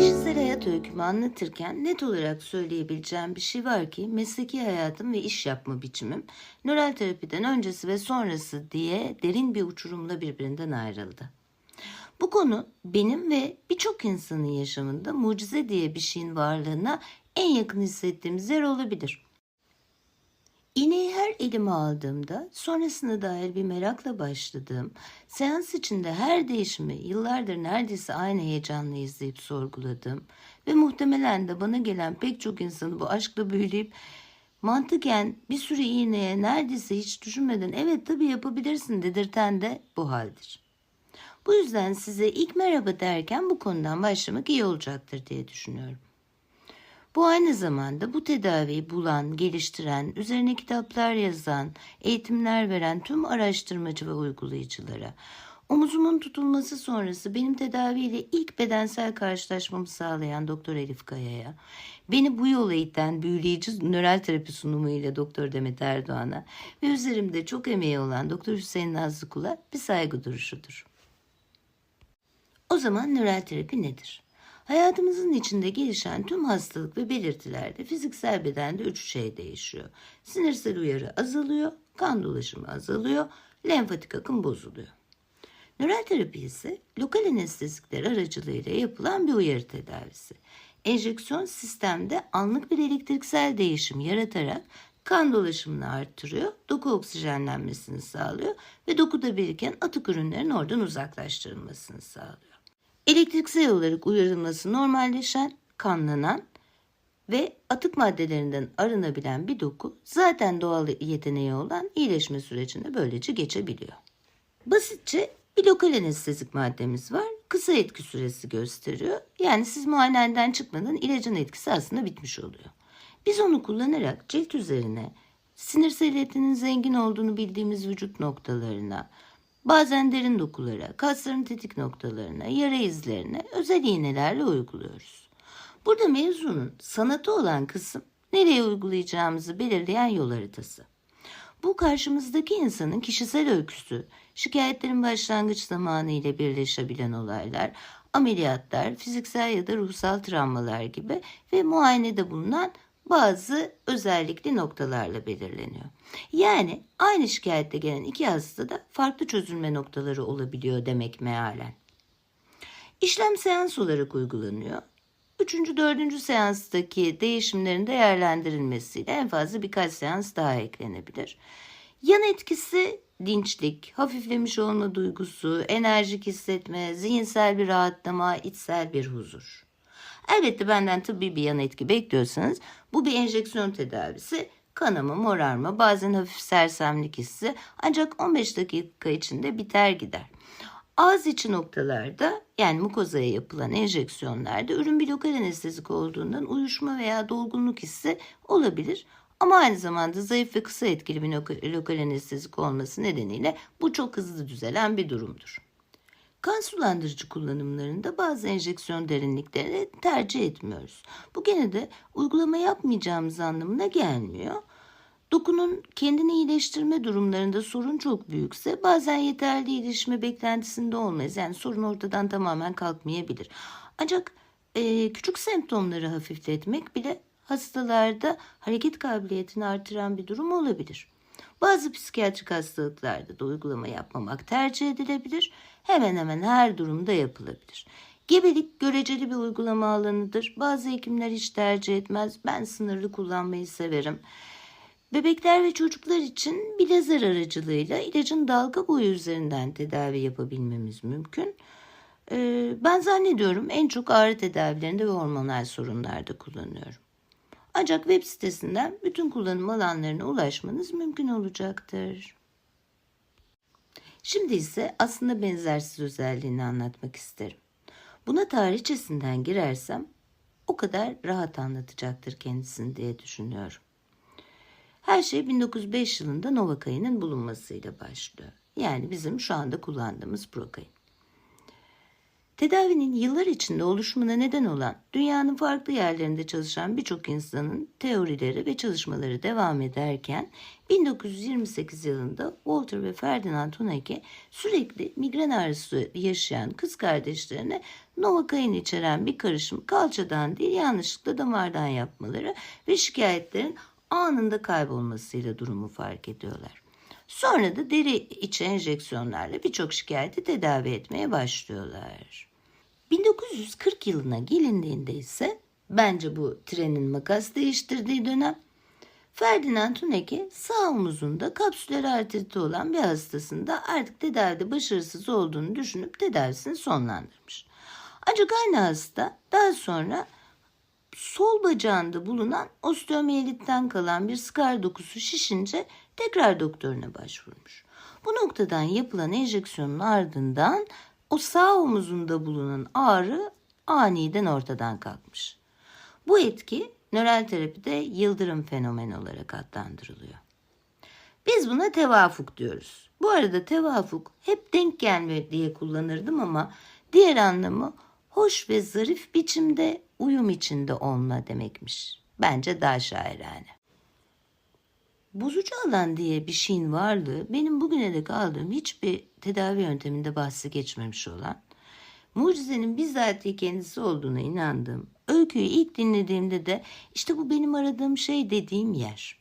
Kişisel hayat öykümü anlatırken net olarak söyleyebileceğim bir şey var ki mesleki hayatım ve iş yapma biçimim nöral terapiden öncesi ve sonrası diye derin bir uçurumla birbirinden ayrıldı. Bu konu benim ve birçok insanın yaşamında mucize diye bir şeyin varlığına en yakın hissettiğimiz yer olabilir. İğneyi her elime aldığımda sonrasına dair bir merakla başladığım, seans içinde her değişimi yıllardır neredeyse aynı heyecanla izleyip sorguladığım ve muhtemelen de bana gelen pek çok insanı bu aşkla büyüleyip mantıken bir sürü iğneye neredeyse hiç düşünmeden evet tabii yapabilirsin dedirten de bu haldir. Bu yüzden size ilk merhaba derken bu konudan başlamak iyi olacaktır diye düşünüyorum. Bu aynı zamanda bu tedaviyi bulan, geliştiren, üzerine kitaplar yazan, eğitimler veren tüm araştırmacı ve uygulayıcılara, omuzumun tutulması sonrası benim tedaviyle ilk bedensel karşılaşmamı sağlayan Doktor Elif Kaya'ya, beni bu yola iten büyüleyici nöral terapi sunumuyla Doktor Demet Erdoğan'a ve üzerimde çok emeği olan Doktor Hüseyin Nazlıkul'a bir saygı duruşudur. O zaman nöral terapi nedir? Hayatımızın içinde gelişen tüm hastalık ve belirtilerde fiziksel bedende üç şey değişiyor. Sinirsel uyarı azalıyor, kan dolaşımı azalıyor, lenfatik akım bozuluyor. Nöral terapi ise lokal anestezikler aracılığıyla yapılan bir uyarı tedavisi. Enjeksiyon sistemde anlık bir elektriksel değişim yaratarak kan dolaşımını arttırıyor, doku oksijenlenmesini sağlıyor ve dokuda biriken atık ürünlerin oradan uzaklaştırılmasını sağlıyor. Elektriksel olarak uyarılması normalleşen, kanlanan ve atık maddelerinden arınabilen bir doku zaten doğal yeteneği olan iyileşme sürecinde böylece geçebiliyor. Basitçe bir lokal anestezik maddemiz var. Kısa etki süresi gösteriyor. Yani siz muayeneden çıkmadan ilacın etkisi aslında bitmiş oluyor. Biz onu kullanarak cilt üzerine sinirsel etinin zengin olduğunu bildiğimiz vücut noktalarına, Bazen derin dokulara, kasların tetik noktalarına, yara izlerine özel iğnelerle uyguluyoruz. Burada mevzunun sanatı olan kısım nereye uygulayacağımızı belirleyen yol haritası. Bu karşımızdaki insanın kişisel öyküsü, şikayetlerin başlangıç zamanı ile birleşebilen olaylar, ameliyatlar, fiziksel ya da ruhsal travmalar gibi ve muayenede bulunan bazı özellikli noktalarla belirleniyor. Yani aynı şikayette gelen iki hastada farklı çözülme noktaları olabiliyor demek mealen. İşlem seans olarak uygulanıyor. Üçüncü, dördüncü seanstaki değişimlerin değerlendirilmesiyle en fazla birkaç seans daha eklenebilir. Yan etkisi dinçlik, hafiflemiş olma duygusu, enerjik hissetme, zihinsel bir rahatlama, içsel bir huzur. Elbette benden tıbbi bir yan etki bekliyorsanız bu bir enjeksiyon tedavisi. Kanama, morarma, bazen hafif sersemlik hissi ancak 15 dakika içinde biter gider. Ağız içi noktalarda yani mukozaya yapılan enjeksiyonlarda ürün bir lokal anestezik olduğundan uyuşma veya dolgunluk hissi olabilir. Ama aynı zamanda zayıf ve kısa etkili bir lokal anestezik olması nedeniyle bu çok hızlı düzelen bir durumdur. Kan sulandırıcı kullanımlarında bazı enjeksiyon derinliklerini tercih etmiyoruz. Bu gene de uygulama yapmayacağımız anlamına gelmiyor. Dokunun kendini iyileştirme durumlarında sorun çok büyükse bazen yeterli iyileşme beklentisinde olmayız. Yani sorun ortadan tamamen kalkmayabilir. Ancak e, küçük semptomları hafifletmek bile hastalarda hareket kabiliyetini artıran bir durum olabilir. Bazı psikiyatrik hastalıklarda da uygulama yapmamak tercih edilebilir. Hemen hemen her durumda yapılabilir. Gebelik göreceli bir uygulama alanıdır. Bazı hekimler hiç tercih etmez. Ben sınırlı kullanmayı severim. Bebekler ve çocuklar için bir lazer aracılığıyla ilacın dalga boyu üzerinden tedavi yapabilmemiz mümkün. Ee, ben zannediyorum en çok ağrı tedavilerinde ve hormonal sorunlarda kullanıyorum. Ancak web sitesinden bütün kullanım alanlarına ulaşmanız mümkün olacaktır. Şimdi ise aslında benzersiz özelliğini anlatmak isterim. Buna tarihçesinden girersem o kadar rahat anlatacaktır kendisini diye düşünüyorum. Her şey 1905 yılında Novakay'ın bulunmasıyla başlıyor. Yani bizim şu anda kullandığımız Brokay'ın. Tedavinin yıllar içinde oluşumuna neden olan dünyanın farklı yerlerinde çalışan birçok insanın teorileri ve çalışmaları devam ederken 1928 yılında Walter ve Ferdinand Huneke sürekli migren ağrısı yaşayan kız kardeşlerine Novocain içeren bir karışım kalçadan değil yanlışlıkla damardan yapmaları ve şikayetlerin anında kaybolmasıyla durumu fark ediyorlar. Sonra da deri içi enjeksiyonlarla birçok şikayeti tedavi etmeye başlıyorlar. 1940 yılına gelindiğinde ise bence bu trenin makas değiştirdiği dönem Ferdinand Huneke sağ omuzunda kapsüler artriti olan bir hastasında artık tedavide başarısız olduğunu düşünüp tedavisini sonlandırmış. Ancak aynı hasta daha sonra sol bacağında bulunan osteomiyelitten kalan bir skar dokusu şişince tekrar doktoruna başvurmuş. Bu noktadan yapılan enjeksiyonun ardından o sağ omuzunda bulunan ağrı aniden ortadan kalkmış. Bu etki nöral terapide yıldırım fenomeni olarak adlandırılıyor. Biz buna tevafuk diyoruz. Bu arada tevafuk hep denk gelme diye kullanırdım ama diğer anlamı hoş ve zarif biçimde uyum içinde olma demekmiş. Bence daha şairane. Bozucu alan diye bir şeyin varlığı benim bugüne dek aldığım hiçbir tedavi yönteminde bahsi geçmemiş olan, mucizenin bizatihi kendisi olduğuna inandığım, öyküyü ilk dinlediğimde de işte bu benim aradığım şey dediğim yer.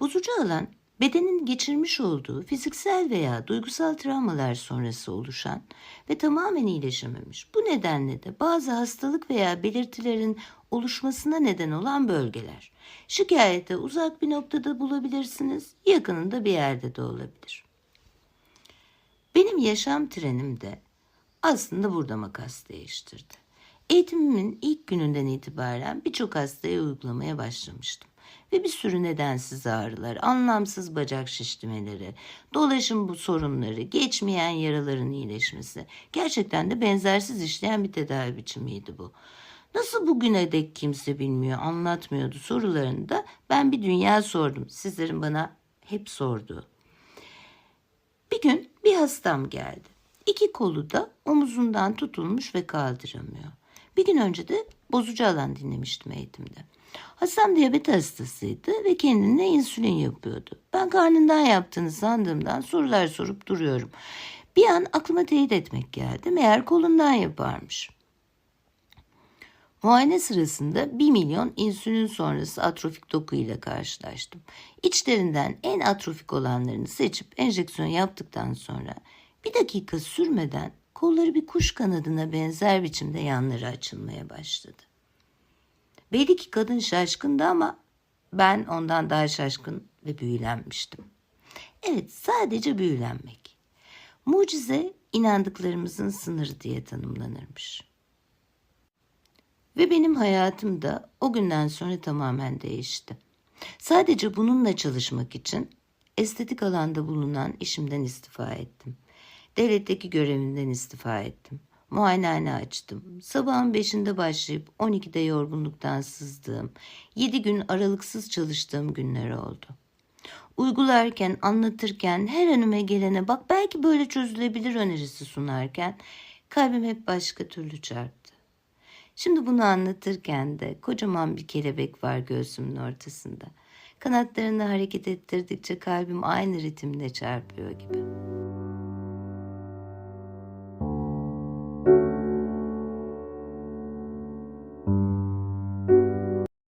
Bozucu alan bedenin geçirmiş olduğu fiziksel veya duygusal travmalar sonrası oluşan ve tamamen iyileşememiş. Bu nedenle de bazı hastalık veya belirtilerin oluşmasına neden olan bölgeler. Şikayete uzak bir noktada bulabilirsiniz, yakınında bir yerde de olabilir. Benim yaşam trenim de aslında burada makas değiştirdi. Eğitimimin ilk gününden itibaren birçok hastaya uygulamaya başlamıştım. Ve bir sürü nedensiz ağrılar, anlamsız bacak şişlemeleri, dolaşım bu sorunları, geçmeyen yaraların iyileşmesi. Gerçekten de benzersiz işleyen bir tedavi biçimiydi bu. Nasıl bugüne dek kimse bilmiyor, anlatmıyordu sorularında ben bir dünya sordum. Sizlerin bana hep sorduğu. Bir gün bir hastam geldi. İki kolu da omuzundan tutulmuş ve kaldıramıyor. Bir gün önce de bozucu alan dinlemiştim eğitimde. Hastam diyabet hastasıydı ve kendine insülin yapıyordu. Ben karnından yaptığını sandığımdan sorular sorup duruyorum. Bir an aklıma teyit etmek geldi. Meğer kolundan yaparmış. Muayene sırasında 1 milyon insülin sonrası atrofik doku ile karşılaştım. İçlerinden en atrofik olanlarını seçip enjeksiyon yaptıktan sonra bir dakika sürmeden kolları bir kuş kanadına benzer biçimde yanları açılmaya başladı. Belli ki kadın şaşkındı ama ben ondan daha şaşkın ve büyülenmiştim. Evet sadece büyülenmek. Mucize inandıklarımızın sınırı diye tanımlanırmış. Ve benim hayatım da o günden sonra tamamen değişti. Sadece bununla çalışmak için estetik alanda bulunan işimden istifa ettim. Devletteki görevimden istifa ettim. Muayenehane açtım. Sabahın beşinde başlayıp 12'de yorgunluktan sızdığım, 7 gün aralıksız çalıştığım günler oldu. Uygularken, anlatırken, her önüme gelene bak belki böyle çözülebilir önerisi sunarken kalbim hep başka türlü çarptı. Şimdi bunu anlatırken de kocaman bir kelebek var göğsümün ortasında. Kanatlarını hareket ettirdikçe kalbim aynı ritimde çarpıyor gibi.